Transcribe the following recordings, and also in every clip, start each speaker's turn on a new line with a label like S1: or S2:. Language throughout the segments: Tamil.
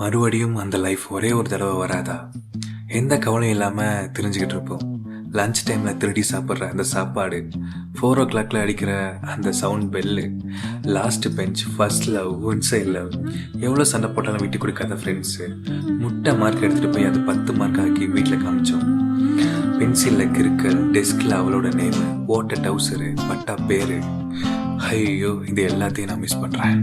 S1: மறுபடியும் அந்த லைஃப் ஒரே ஒரு தடவை வராதா? எந்த கவலையும் இல்லாமல் தெரிஞ்சுக்கிட்டு இருப்போம். லஞ்ச் டைமில் திருடி சாப்பிட்ற அந்த சாப்பாடு ஃபோர் ஓ கிளாக்ல அடிக்கிற அந்த sound bell last bench first love one side love எவ்வளோ சண்டை போட்டாலும் விட்டு கொடுக்காத ஃப்ரெண்ட்ஸு முட்டை மார்க் எடுத்துகிட்டு போய் அது பத்து மார்க் ஆக்கி வீட்டில் காமிச்சோம். பென்சிலில் கிறுக்கல் டெஸ்கில் அவளோட நேமு ஓட்ட டவுசரு பட்டா பேரு. ஐயோ இது எல்லாத்தையும் நான் மிஸ் பண்ணுறேன்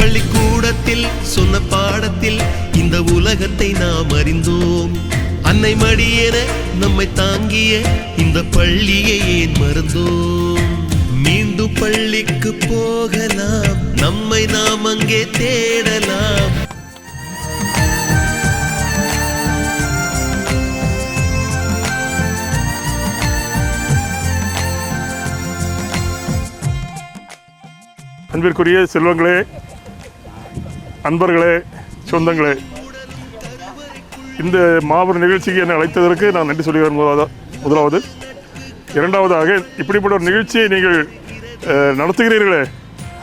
S2: பள்ளிக்கூடத்தில் சொன்ன பாடத்தில் இந்த உலகத்தை நாம் அறிந்தோம். அன்னை மடியென நம்மை தாங்கிய இந்த பள்ளியை ஏன் மறந்தோம்? மீண்டும் பள்ளிக்கு போகலாம் நம்மை நாம் அங்கே தேடலாம்.
S3: அன்பிற்குரிய செல்வங்களே அன்பர்களே சொந்தங்களே இந்த மாபெரும் நிகழ்ச்சிக்கு என்னை அழைத்ததற்கு நான் நன்றி சொல்கிறேன் முதலாவது. முதலாவது இரண்டாவதாக இப்படிப்பட்ட ஒரு நிகழ்ச்சியை நீங்கள் நடத்துகிறீர்களே.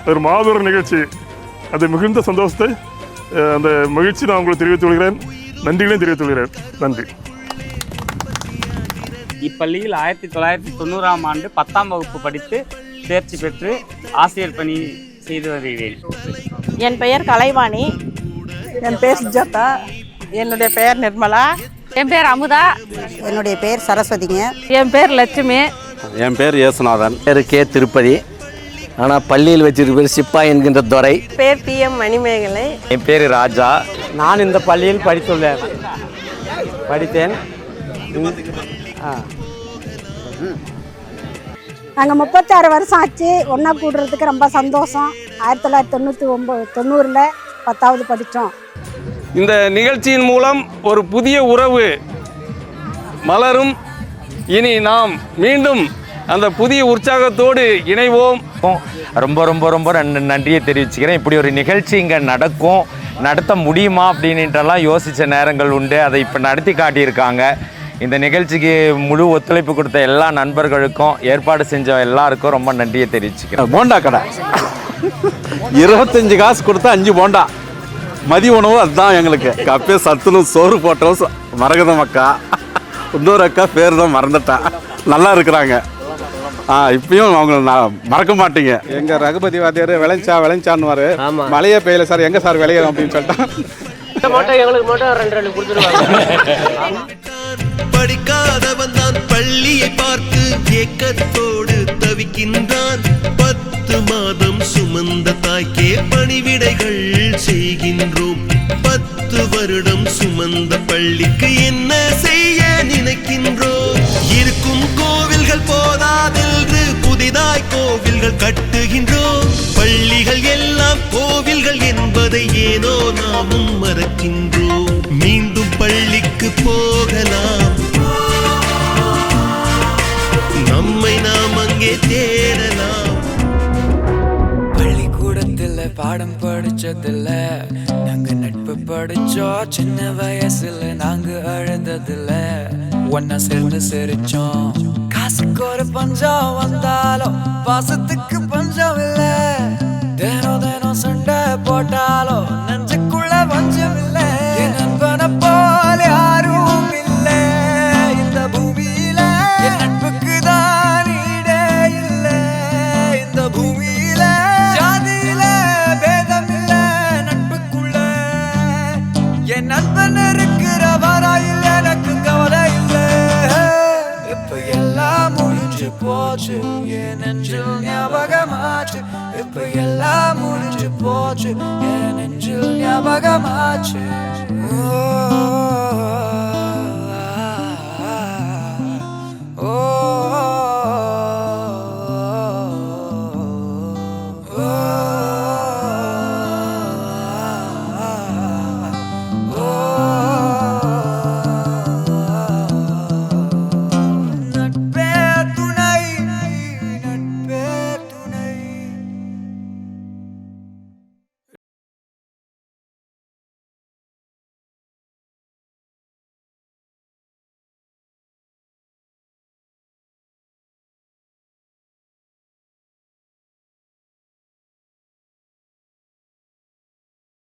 S3: அது ஒரு மாபெரும் நிகழ்ச்சி. அது மிகுந்த சந்தோஷத்தை அந்த மகிழ்ச்சி நான் உங்களுக்கு தெரிவித்துக் கொள்கிறேன். நன்றிகளையும் தெரிவித்துக் கொள்கிறேன். நன்றி.
S4: இப்பள்ளியில் ஆயிரத்தி தொள்ளாயிரத்தி தொண்ணூறாம் ஆண்டு பத்தாம் வகுப்பு படித்து தேர்ச்சி பெற்று ஆசிரியர் பணி செய்து வருகிறேன்.
S5: என் பெயர் கலைவாணி. என் பேர் சுஜாதா. என்னுடைய பெயர் நிர்மலா.
S6: என் பேர் அமுதா.
S5: என்னுடைய பெயர் சரஸ்வதிங்க.
S6: என் பேர் லட்சுமி.
S7: என் பேர் இயேசுநாதன்.
S8: பேர் கே திருப்பதி. ஆனால் பள்ளியில் வச்சிருக்க சிப்பா என்கின்ற துறை.
S5: பேர் டி எம் மணிமேகலை.
S8: என் பேர் ராஜா.
S7: நான் இந்த பள்ளியில் படித்துள்ளேன். படித்தேன்.
S9: நாங்கள் முப்பத்தாறு வருஷம் ஆச்சு. ஒன்றா கூடுறதுக்கு ரொம்ப சந்தோஷம். ஆயிரத்தி தொள்ளாயிரத்தி தொண்ணூற்றி ஒம்பது தொண்ணூறில் பத்தாவது படித்தோம்.
S7: இந்த நிகழ்ச்சியின் மூலம் ஒரு புதிய உறவு மலரும். இனி நாம் மீண்டும் அந்த புதிய உற்சாகத்தோடு இணைவோம்.
S8: ரொம்ப ரொம்ப ரொம்ப நன் நன்றியை தெரிவிச்சுக்கிறேன். இப்படி ஒரு நிகழ்ச்சி இங்கே நடக்கும். நடத்த முடியுமா அப்படின்ட்டுலாம் யோசித்த நேரங்கள் உண்டு. அதை இப்போ நடத்தி காட்டியிருக்காங்க. இந்த நிகழ்ச்சிக்கு முழு ஒத்துழைப்பு கொடுத்த எல்லா நண்பர்களுக்கும் ஏற்பாடு செஞ்ச எல்லாருக்கும் ரொம்ப நன்றியை தெரிவிச்சுக்கிறேன்.
S7: போண்டா கடை. இருபத்தஞ்சு காசு கொடுத்தா அஞ்சு போண்டா. மதிய உணவு அதுதான் எங்களுக்கு. அப்பயே சத்துணும் சோறு போட்டோம் மரகதம் அக்கா. இன்னொரு அக்கா பேர் தான் மறந்துட்டேன். நல்லா இருக்கிறாங்க. ஆ இப்பயும் அவங்க நான் மறக்க மாட்டீங்க.
S10: எங்க ரகுபதி வாத்தியார் விளைஞ்சா விளைஞ்சான்னு மழையே பெய்யல சார் எங்க சார் விளையிறோம் அப்படின்னு சொல்லிட்டான்.
S2: படிக்காதவன் தான் பள்ளியை பார்த்து ஏக்கத்தோடு தவிக்கின்றான். பத்து மாதம் சுமந்த தாய்க்கே பணிவிடைகள் செய்கின்றோம். பத்து வருடம் சுமந்த பள்ளிக்கு என்ன செய்ய நினைக்கின்றோம்? இருக்கும் கோவில்கள் போதாதென்று புதிதாய் கோவில்கள் கட்டுகின்றோம். பள்ளிகள் எல்லாம் கோவில்கள் என்பதை ஏனோ நாமும் மறக்கின்றோம். மீண்டும் போகலாம். நம்மை நாம் அங்கே தேடலாம்.
S11: பள்ளிக்கூடத்தில் பாடம் படிச்சதில்ல. நாங்க நட்பு படிச்சோம் சின்ன வயசுல நாங்க அழுந்ததில்ல ஒன்னா சேர்ந்து சிரிச்சோம். காசுக்கு ஒரு பஞ்சம் வந்தாலும் பாசத்துக்கு பஞ்சம் இல்ல. தினம் போட்டாலோ நெஞ்சுக்குள்ள வஞ்சம் என் நண்பன் இருக்கிற வராயில் எனக்கு கவலை இல்லை. இப்ப எல்லாம் முடிஞ்சு போச்சு. என் நெஞ்சில் ஞாபகமாச்சு. இப்ப எல்லாம் முடிஞ்சு போச்சு. என் நெஞ்சில் ஞாபகமாச்சு. ஓ.